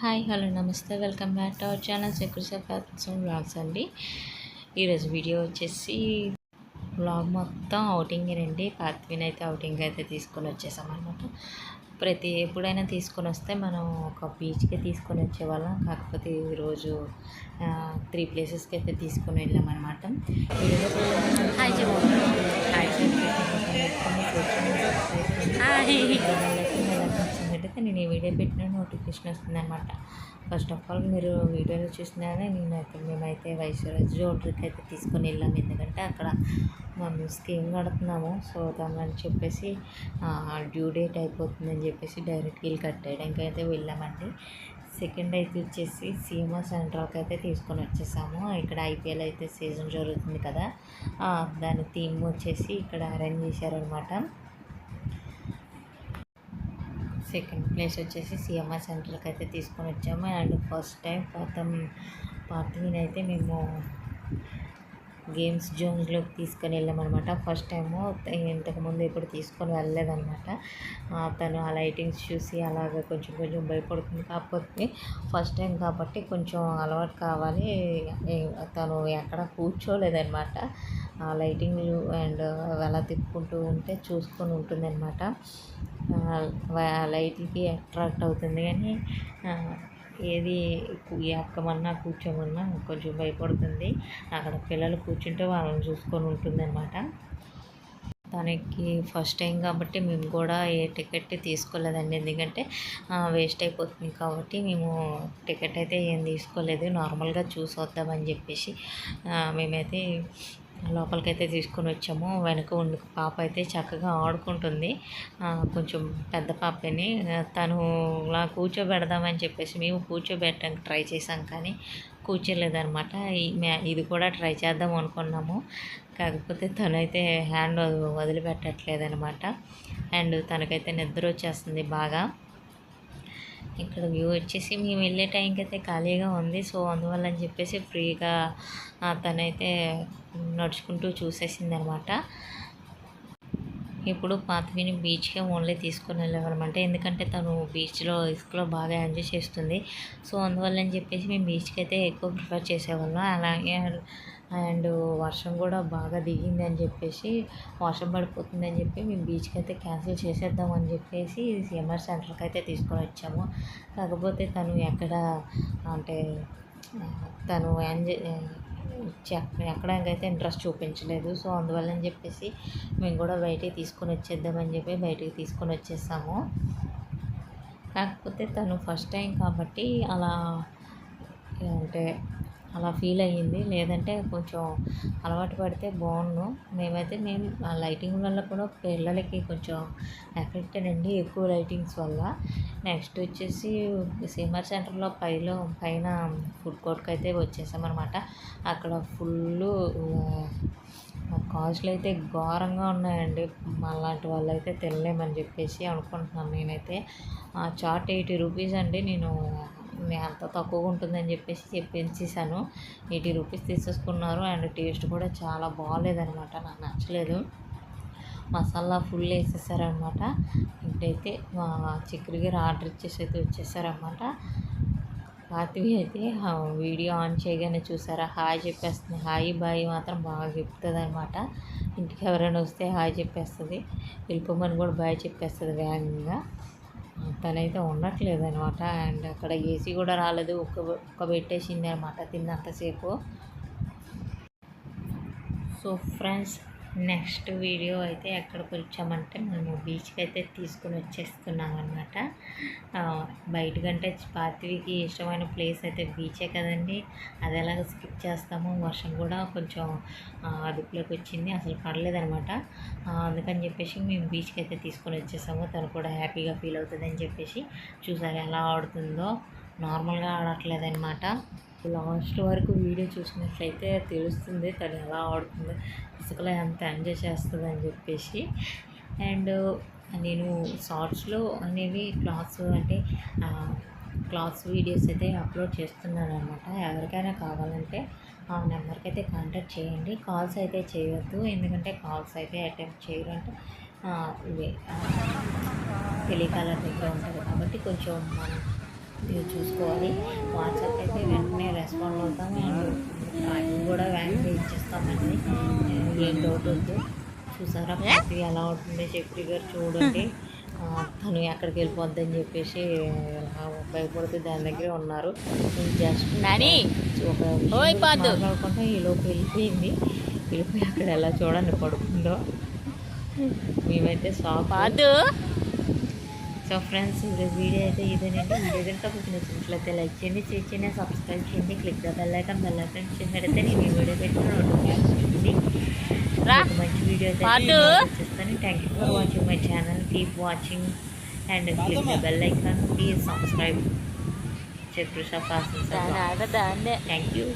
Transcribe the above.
Hi hello నమస్తే. Welcome back to our channel and blogs అండి. ఈరోజు వీడియో వచ్చేసి బ్లాగ్ మొత్తం అవుటింగ్ రండి. పాత్విని అయితే అవుటింగ్ అయితే తీసుకొని వచ్చేసాం అనమాట ప్రతి ఎప్పుడైనా తీసుకొని వస్తే మనం ఒక బీచ్కి తీసుకొని వచ్చేవాళ్ళం కాకపోతే ఈరోజు త్రీ ప్లేసెస్కి అయితే తీసుకొని వెళ్ళామన్నమాట హాయ్ హాయ్. అయితే వీడియో పెట్టిన నోటిఫికేషన్ వస్తుందన్నమాట. ఫస్ట్ ఆఫ్ ఆల్ మీరు వీడియోలో చూసినారే నేనైతే మేమైతే వైశ్వరాజ్ జోడ్రికి అయితే తీసుకొని వెళ్ళాము ఎందుకంటే అక్కడ మేము స్కీమ్ కడుతున్నాము. సో దాని చెప్పేసి డ్యూ డేట్ అయిపోతుందని చెప్పేసి డైరెక్ట్ వీళ్ళు కట్టేయడానికి అయితే వెళ్ళామండి. సెకండ్ అయితే వచ్చేసి సీమా సెంట్రల్కి అయితే తీసుకొని వచ్చేసాము. ఇక్కడ ఐపీఎల్ అయితే సీజన్ జరుగుతుంది కదా. దాని థీమ్ వచ్చేసి ఇక్కడ అరేంజ్ చేశారనమాట సెకండ్ ప్లేస్ వచ్చేసి సిఎంఆర్ సెంటర్కి అయితే తీసుకొని వచ్చాము. అండ్ ఫస్ట్ టైం పాతం పాతని అయితే మేము గేమ్స్ జోన్స్లోకి తీసుకొని వెళ్ళామన్నమాట. ఫస్ట్ టైము ఇంతకుముందు ఎప్పుడు తీసుకొని వెళ్ళలేదన్నమాట. తను ఆ లైటింగ్స్ చూసి అలాగ కొంచెం కొంచెం భయపడుతుంది కాకపోతే ఫస్ట్ టైం కాబట్టి కొంచెం అలవాటు కావాలి. తను ఎక్కడ కూర్చోలేదన్నమాట. ఆ లైటింగ్ అండ్ అలా తిప్పుకుంటూ ఉంటే చూసుకొని ఉంటుందన్నమాట. లైట్కి అట్రాక్ట్ అవుతుంది కానీ ఏది ఎక్కమన్నా కూర్చోమన్నా కొంచెం భయపడుతుంది. అక్కడ పిల్లలు కూర్చుంటే వాళ్ళని చూసుకొని ఉంటుంది అనమాట తనకి ఫస్ట్ టైం కాబట్టి మేము కూడా ఏ టికెట్ తీసుకోలేదండి. ఎందుకంటే వేస్ట్ అయిపోతుంది కాబట్టి మేము టికెట్ అయితే ఏం తీసుకోలేదు. నార్మల్గా చూసి వద్దామని చెప్పేసి మేమైతే లోపలికైతే తీసుకొని వచ్చాము. వెనక ఉండి పాప అయితే చక్కగా ఆడుకుంటుంది. కొంచెం పెద్ద పాపని తను ఇలా కూర్చోబెడదామని చెప్పేసి మేము కూర్చోబెట్టడానికి ట్రై చేసాం కానీ కూర్చోలేదనమాట ఇది కూడా ట్రై చేద్దాం అనుకున్నాము. కాకపోతే తనైతే హ్యాండ్ వదిలిపెట్టట్లేదనమాట అండ్ తనకైతే నిద్ర వచ్చేస్తుంది బాగా. ఇక్కడ వ్యూ వచ్చేసి మేము వెళ్ళే టైంకి అయితే ఖాళీగా ఉంది. సో అందువల్ల అని చెప్పేసి ఫ్రీగా తనైతే నడుచుకుంటూ చూసేసింది అనమాట ఇప్పుడు పాతవిని బీచ్కే ఓన్లీ తీసుకొని వెళ్ళామన్నమాట ఎందుకంటే తను బీచ్లో ఇసుకలో బాగా ఎంజాయ్ చేస్తుంది. సో అందువల్ల అని చెప్పేసి మేము బీచ్కి అయితే ఎక్కువ ప్రిఫర్ చేసేవాళ్ళం. అలాగే అండ్ వర్షం కూడా బాగా దిగింది అని చెప్పేసి వర్షం పడిపోతుంది అని చెప్పి మేము బీచ్కి అయితే క్యాన్సిల్ చేసేద్దాం అని చెప్పేసి సిఎంఆర్ సెంటర్కి అయితే తీసుకొని వచ్చాము. కాకపోతే తను ఎక్కడ అంటే తను ఎంజాయ్ ఎక్కడానికైతే ఇంట్రెస్ట్ చూపించలేదు. సో అందువల్ల అని చెప్పేసి మేము కూడా బయటికి తీసుకొని వచ్చేద్దామని చెప్పి బయటికి తీసుకొని వచ్చేసాము. కాకపోతే తను ఫస్ట్ టైం కాబట్టి అలా అంటే అలా ఫీల్ అయ్యింది లేదంటే కొంచెం అలవాటు పడితే బాగుండు. మేమైతే మేము ఆ లైటింగ్ వల్ల కూడా పిల్లలకి కొంచెం ఎఫెక్టెడ్ అండి ఎక్కువ లైటింగ్స్ వల్ల. నెక్స్ట్ వచ్చేసి సీమర్ సెంటర్లో పైలో పైన ఫుడ్ కోర్ట్కి అయితే వచ్చేసామన్నమాట. అక్కడ ఫుల్ కాస్ట్లు అయితే ఘోరంగా ఉన్నాయండి. అలాంటి వాళ్ళు అయితే తినలేమని చెప్పేసి అనుకుంటున్నాను నేనైతే. చాట్ ఎయిటీ రూపీస్ అండి. నేను అంత తక్కువగా ఉంటుందని చెప్పేసి చెప్పించేసాను ఎయిటీ రూపీస్ తీసేసుకున్నారు. అండ్ టేస్ట్ కూడా చాలా బాగాలేదనమాట నాకు నచ్చలేదు. మసాలా ఫుల్ వేసేసారనమాట ఇంకైతే మా చిక్కరిగారు ఆర్డర్ ఇచ్చేసి అయితే వచ్చేసారనమాట పాతివి అయితే వీడియో ఆన్ చేయగానే చూసారా? హాయ్ చెప్పేస్తుంది. హాయ్ బాయ్ మాత్రం బాగా చెప్తుంది అనమాట ఇంటికి ఎవరైనా వస్తే హాయ్ చెప్పేస్తుంది. వెళ్ళిపోమని కూడా బాయ్ చెప్పేస్తుంది వేగంగా. తనైతే ఉండట్లేదు అనమాట అండ్ అక్కడ ఏసీ కూడా రాలేదు. ఒక్క ఒక్క పెట్టేసింది అనమాట తిన్నంతసేపు. సో ఫ్రెండ్స్ నెక్స్ట్ వీడియో అయితే ఎక్కడికి వచ్చామంటే మేము బీచ్కి అయితే తీసుకుని వచ్చేస్తున్నాం అనమాట బయటకంటే పాతివికి ఇష్టమైన ప్లేస్ అయితే బీచే కదండి. అది ఎలాగ స్కిప్ చేస్తాము వర్షం కూడా కొంచెం అదుపులోకి వచ్చింది. అసలు పడలేదనమాట అందుకని చెప్పేసి మేము బీచ్కి అయితే తీసుకొని వచ్చేసాము. తను కూడా హ్యాపీగా ఫీల్ అవుతుందని చెప్పేసి చూసారు ఎలా ఆడుతుందో. నార్మల్గా ఆడట్లేదనమాట లాస్ట్ వరకు వీడియో చూసినట్లయితే తెలుస్తుంది తను ఎలా ఆడుతుందో. ఇసుకలో ఎంత ఎంజాయ్ చేస్తుంది అని చెప్పేసి. అండ్ నేను షార్ట్స్లో అనేవి క్లాత్స్ అంటే క్లాత్స్ వీడియోస్ అయితే అప్లోడ్ చేస్తున్నాను అనమాట ఎవరికైనా కావాలంటే ఆ నెంబర్కి అయితే కాంటాక్ట్ చేయండి. కాల్స్ అయితే చేయొద్దు. ఎందుకంటే కాల్స్ అయితే అటెంప్ట్ చేయరు అంటే ఇవే టెలికాలర్ దగ్గర ఉంటుంది కాబట్టి కొంచెం మనం ఇది చూసుకోవాలి. వాట్సాప్ అయితే వెంటనే రెస్పాండ్ అవుతాం అండ్ టైం కూడా వెంటనే ఇచ్చేస్తామండి. ఏం డౌట్ వద్దు. చూసారా? ప్రతి ఎలా ఉంటుంది చక్రి గారు చూడండి. తను ఎక్కడికి వెళ్ళిపోద్దని చెప్పేసి ఆ, భయపడుతూ దాని దగ్గరే ఉన్నారు. జస్ట్! మాట్లాడుకుంటే ఈ లోపు వెళ్ళిపోయింది. వెళ్ళిపోయి అక్కడ ఎలా చూడండి పడుకుందో. మేమైతే షాప్ సో ఫ్రెండ్స్ ఈరోజు వీడియో అయితే ఇదేనండి వీడియో కనుక మీకు నచ్చినట్లయితే లైక్ చేయండి షేర్ చేయండి సబ్స్క్రైబ్ చేయండి click the bell icon bell icon చేసినట్టయితే నేను ఈ వీడియో పెట్టిన నోటిఫికేషన్ మంచి వీడియో అయితే. చేస్తాను. Thank you for watching my channel keep watching and click the bell icon please subscribe చక్రుష fast thank you